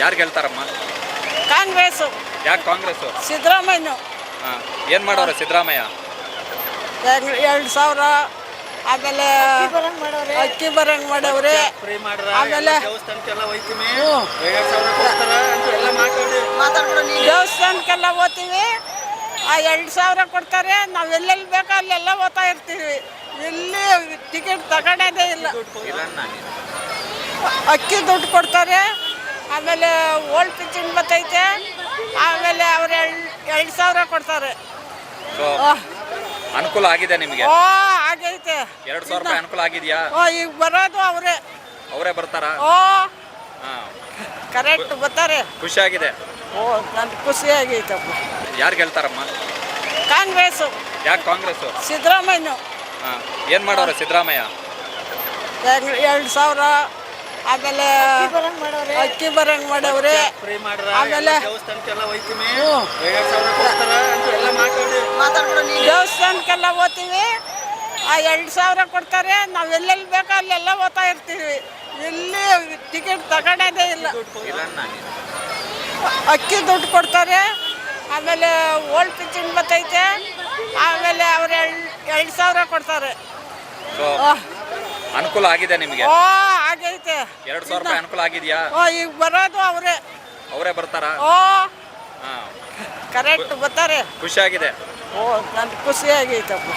ಯಾರು ಗೆಲ್ತಾರಮ್ಮ ಕಾಂಗ್ರೆಸ್ ಯಾಕೆ ಕಾಂಗ್ರೆಸ್ ಸಿದ್ದರಾಮಯ್ಯ ಹಾಂ ಏನು ಮಾಡೋರು ಸಿದ್ದರಾಮಯ್ಯ? ಎರಡು ಸಾವಿರ ಆಮೇಲೆ ಅಕ್ಕಿ ಬರಂಗ್ ಮಾಡವ್ರೆ ಫ್ರೀ ಮಾಡ್ರ ಆಮೇಲೆ ದೇವಸ್ಥಾನಕ್ಕೆಲ್ಲ ಹೋಯ್ತೀವಿ. ಹ್ಞೂ. ಐವತ್ತು ಅಂತ ಎಲ್ಲ ಮಾತಾಡಿ. ದೇವಸ್ಥಾನಕ್ಕೆಲ್ಲ ಓದ್ತೀವಿ ಆ ಎರಡು ಸಾವಿರ ಕೊಡ್ತಾರೆ. ನಾವು ಎಲ್ಲೆಲ್ಲಿ ಬೇಕೋ ಅಲ್ಲೆಲ್ಲ ಓದ್ತಾ ಇರ್ತೀವಿ. ಇಲ್ಲಿ ಟಿಕೆಟ್ ತಗೊಳ್ಳೋದೇ ಇಲ್ಲ. ಅಕ್ಕಿ ದುಡ್ಡು ಕೊಡ್ತಾರೆ. ಆಮೇಲೆ ಓಲ್ಡ್ ಪಿಚಿನ್ ಬತ್ತೈತೆ. ಆಮೇಲೆ ಅವ್ರು ಎರಡು ಸಾವಿರ ಕೊಡ್ತಾರೆ. ಸೊ ಅನುಕೂಲ ಆಗಿದೆ ನಿಮಗೆ? ಓ ಆಗೈತೆ. ಎರಡು ಸಾವಿರ ರೂಪಾಯಿ ಅನುಕೂಲ ಆಗಿದೆಯಾ? ಓ ಈಗ ಬರೋದು ಅವರೇ. ಅವರೇ ಬರ್ತಾರಾ? ಓ. ಹಾಂ. ಕರೆಕ್ಟ್ ಬರ್ತಾರೆ. ಖುಷಿಯಾಗಿದೆ. ಆಗಿದೆ ಓ ನನ್ಗೆ ಖುಷಿ ಆಗೈತಪ್ಪ ಯಾರು ಹೇಳ್ತಾರಮ್ಮ? ಕಾಂಗ್ರೆಸ್ಸು ಯಾಕೆ ಕಾಂಗ್ರೆಸ್? ಸಿದ್ದರಾಮಯ್ಯ ಹಾಂ. ಏನು ಮಾಡೋರು ಸಿದ್ದರಾಮಯ್ಯ? ಎರಡು ಸಾವಿರ. ಆಮೇಲೆ ಅಕ್ಕಿ ಬರಂಗ್ ಮಾಡವ್ರೆ. ಫ್ರೀ ಮಾಡ್ರ ಆಮೇಲೆ ದೇವಸ್ಥಾನಕ್ಕೆಲ್ಲ ಓದ್ತೀವಿ ಆ ಎರಡು ಸಾವಿರ ಕೊಡ್ತಾರೆ. ನಾವು ಎಲ್ಲೆಲ್ಲಿ ಬೇಕೋ ಅಲ್ಲೆಲ್ಲ ಓದ್ತಾ ಇರ್ತೀವಿ. ಇಲ್ಲಿ. ಟಿಕೆಟ್ ತಗೊಂಡೇ ಇಲ್ಲ ಅಕ್ಕಿ ದುಡ್ಡು ಕೊಡ್ತಾರೆ. ಆಮೇಲೆ ಓಲ್ಡ್ ಪಿಚಿಂಗ್ ಬತ್ತೈತೆ ಆಮೇಲೆ ಅವ್ರು ಎರಡು ಎರಡು ಸಾವಿರ ಕೊಡ್ತಾರೆ. ಅನುಕೂಲ ಆಗಿದೆ ನಿಮಗೆ? ಓ ಆಗೈತೆ ಎರಡು ಸಾವಿರ ರೂಪಾಯಿ ಅನುಕೂಲ ಆಗಿದೆಯಾ? ಓ ಈಗ ಬರೋದು ಅವರೇ. ಅವರೇ ಬರ್ತಾರಾ? ಓ ಹಾಂ. ಕರೆಕ್ಟ್ ಬರ್ತಾರೆ ಖುಷಿ ಆಗಿದೆ. ಓ ನನ್ ಖುಷಿ ಆಗೈತಪ್ಪ.